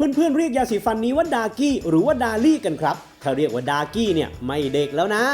เพื่อนๆเรียกยาสีฟันนี้ว่าดากี้หรือว่าดาลี่กันครับถ้าเรียกว่าดากี้เนี่ยไม่เด็กแล้วนะ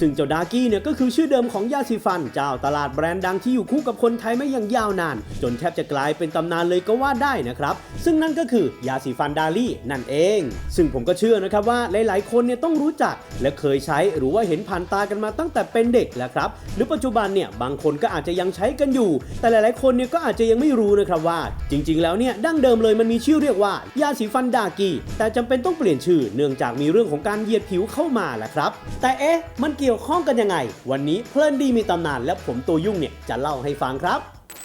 ซึ่งเจ้าดากี้เนี่ยก็คือชื่อเดิมของยาสีฟัน เจ้าตลาดแบรนด์ดังที่อยู่คู่กับคนไทยมาอย่างยาวนาน จนแทบจะกลายเป็นตำนานเลยก็ว่าได้นะครับ ซึ่งนั่นก็คือยาสีฟันดาลี่นั่นเอง ซึ่งผมก็เชื่อนะครับว่าหลาย ๆ คนเนี่ยต้องรู้จัก และเคยใช้หรือว่าเห็นผ่านตากันมาตั้งแต่เป็นเด็กแหละครับ หรือปัจจุบันเนี่ยบางคนก็อาจจะยังใช้กันอยู่ แต่หลาย ๆ คนเนี่ยก็อาจจะยังไม่รู้นะครับว่า จริง ๆ แล้วเนี่ยดั้งเดิมเลยมันมีชื่อเรียกว่ายาสีฟันดากีแต่จำเป็นต้องเปลี่ยนชื่อเนื่องจากมีเรื่องของการเหยียดผิวเข้ามาแหละครับ แต่เอ๊ะ มันเกี่ยวข้องกันยังไง วันนี้เพลินดีมีตำนานและผมตัวยุ่งเนี่ยจะเล่าให้ฟังครับ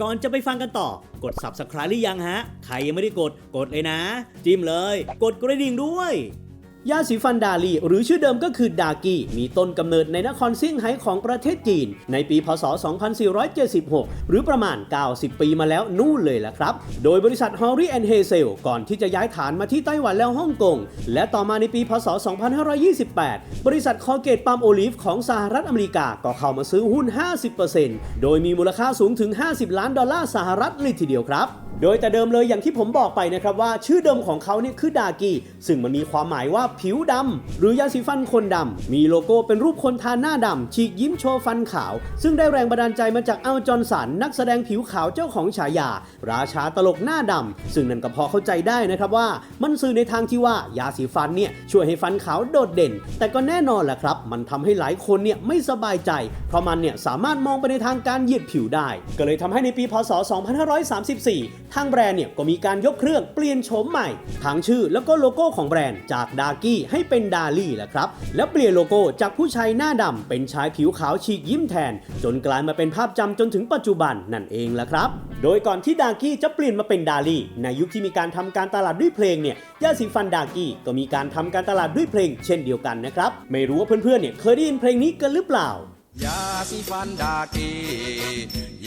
ก่อนจะไปฟังกันต่อ กด subscribe หรือยังฮะ ใครยังไม่ได้กด กดเลยนะ จิ้มเลย กดกระดิ่งด้วย ยาสีฟันดาลี หรือชื่อเดิมก็คือดากีมีต้นกำเนิดในนครซิ่งไฮ้ของประเทศจีน ในปีพศ 2476 หรือประมาณ 90 ปีมาแล้วนู่นเลยละครับ โดยบริษัท h o r r y and Hazel ก่อนที่จะย้ายฐานมาที่ไต้หวันแล้วฮ่องกง และต่อมาในปีพศ 2528 บริษัทคอเกตปาล์มโอลิฟของสหรัฐอเมริกาก็เข้ามาซื้อหุ้น 50%โดยมีมูลค่าสูงถึง 50 ล้านดอลลาร์สหรัฐเลยทีเดียวครับ โดยแต่เดิมเลยอย่างที่ผมบอกไปนะครับว่าชื่อเดิมของเขาเนี่ยคือดากีซึ่งมันมีความหมายว่าผิวดำหรือยาสีฟันคนดำมีโลโก้เป็นรูปคนทาหน้าดำฉีกยิ้มโชว์ฟันขาว ซึ่งได้แรงบันดาลใจมาจากอัลจอนสันนักแสดงผิวขาวเจ้าของฉายา ราชาตลกหน้าดำซึ่งนั่นก็พอเข้าใจได้นะครับว่า มันสื่อในทางที่ว่ายาสีฟันเนี่ยช่วยให้ฟันขาวโดดเด่น แต่ก็แน่นอนแหละครับ มันทำให้หลายคนเนี่ยไม่สบายใจ เพราะมันเนี่ยสามารถมองไปในทางการเหยียดผิวได้ ก็เลยทำให้ในปีพศ 2534ทางแบรนด์เนี่ยก็มีการยกเครื่องเปลี่ยนโฉมใหม่ทั้งชื่อแล้วก็โลโก้ของแบรนด์จากดากี้ให้เป็นดาลี่แหละครับ และเปลี่ยนโลโก้จากผู้ชายหน้าดำเป็นชายผิวขาวฉีกยิ้มแทน จนกลายมาเป็นภาพจำจนถึงปัจจุบันนั่นเองแหละครับ โดยก่อนที่ดากี้จะเปลี่ยนมาเป็นดาลี่ในยุคที่มีการทำการตลาดด้วยเพลงเนี่ยยาสีฟันดากี้ก็มีการทำการตลาดด้วยเพลง เช่นเดียวกันนะครับไม่รู้ว่าเพื่อนๆเนี่ยเคยได้ยินเพลงนี้กันหรือเปล่ายาสีฟันดากี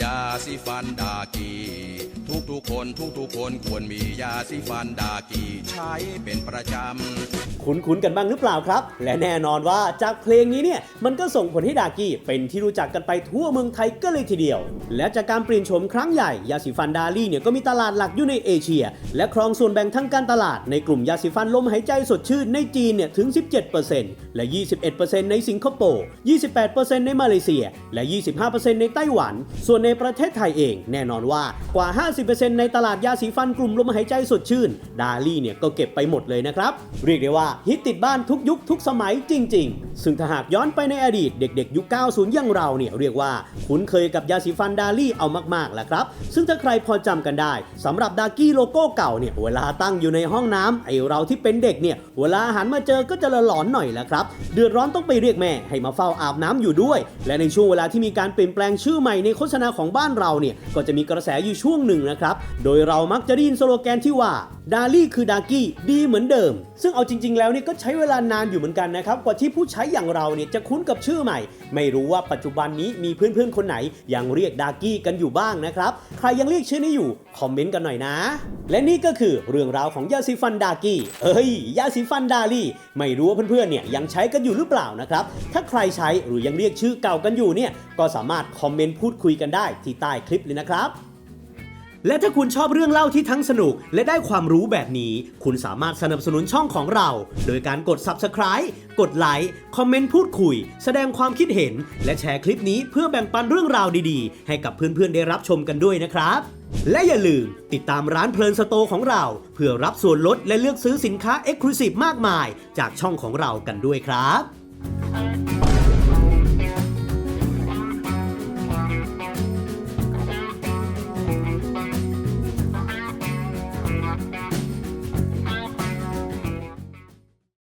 ยาสีฟันดากี ทุกๆคนทุกทุกๆคนควรมียาสีฟันดากีใช้เป็นประจำ คุ้นๆกันบ้างหรือเปล่าครับ และแน่นอนว่าจากเพลงนี้เนี่ยมันก็ส่งผลให้ดากี้เป็นที่รู้จักกันไปทั่วเมืองไทยก็เลยทีเดียว และจากการเปลี่ยนโฉมครั้งใหญ่ยาสีฟันดาลี่เนี่ยก็มีตลาดหลักอยู่ในเอเชีย และครองส่วนแบ่งทั้งการตลาดในกลุ่มยาสีฟันลมหายใจสดชื่นในจีนเนี่ยถึง 17%และ 21%ในสิงคโปร์ 28%ในมาเลเซีย และ 25%ในไต้หวัน ส่วนในประเทศไทยเอง แน่นอนว่ากว่า 50%ในตลาดยาสีฟันกลุ่มลมหายใจสดชื่น ดาลี่เนี่ยก็เก็บไปหมดเลยนะครับ เรียกได้ว่าฮิตติดบ้านทุกยุคทุกสมัยจริง ๆ ซึ่งถ้าหากย้อนไปในอดีตเด็ก ๆ ยุค 90 อย่างเราเนี่ยเรียกว่าคุ้นเคยกับยาสีฟันดาลี่เอามากๆแหละครับ ซึ่งถ้าใครพอจำกันได้สำหรับดากี้โลโก้เก่าเนี่ยเวลาตั้งอยู่ในห้องน้ำไอเราที่เป็นเด็กเนี่ยเวลาหันมาเจอก็จะละหลอนหน่อยแหละครับ เดือดร้อนต้องไปเรียกแม่ให้มาเฝ้าอาบน้ำอยู่ด้วย และในช่วงเวลาที่มีการเปลี่ยนแปลงชื่อใหม่ในโฆษณาของบ้านเราเนี่ยก็จะมีกระแสอยู่ช่วงหนึ่งนะครับโดยเรามักจะได้ยินสโลแกนที่ว่าดาลี่คือดากี้ดีเหมือนเดิม ซึ่งเอาจริง ๆ แล้วนี่ก็ใช้เวลานานอยู่เหมือนกันนะครับ กว่าที่ผู้ใช้อย่างเราเนี่ยจะคุ้นกับชื่อใหม่ ไม่รู้ว่าปัจจุบันนี้มีเพื่อนๆ คนไหนยังเรียกดากี้กันอยู่บ้างนะครับ ใครยังเรียกชื่อนี้อยู่ คอมเมนต์กันหน่อยนะ และนี่ก็คือเรื่องราวของยาสีฟันดากี้เอ้ยยาสีฟันดาลี่ ไม่รู้ว่าเพื่อนๆเนี่ยยังใช้กันอยู่หรือเปล่านะครับ ถ้าใครใช้หรือยังเรียกชื่อเก่ากันอยู่เนี่ยก็สามารถคอมเมนต์พูดคุยกันได้ที่ใต้คลิปเลยนะครับ และถ้าคุณชอบเรื่องเล่าที่ทั้งสนุก และได้ความรู้แบบนี้ คุณสามารถสนับสนุนช่องของเรา โดยการกด Subscribe กดไลค์คอมเมนต์พูดคุย แสดงความคิดเห็น และแชร์คลิปนี้เพื่อแบ่งปันเรื่องราวดีๆ ให้กับเพื่อนๆได้รับชมกันด้วยนะครับ และอย่าลืม ติดตามร้านเพลินสโตของเรา เพื่อรับส่วนลดและเลือกซื้อสินค้า e x c l u s i v e มากมาย จากช่องของเรากันด้วยครับ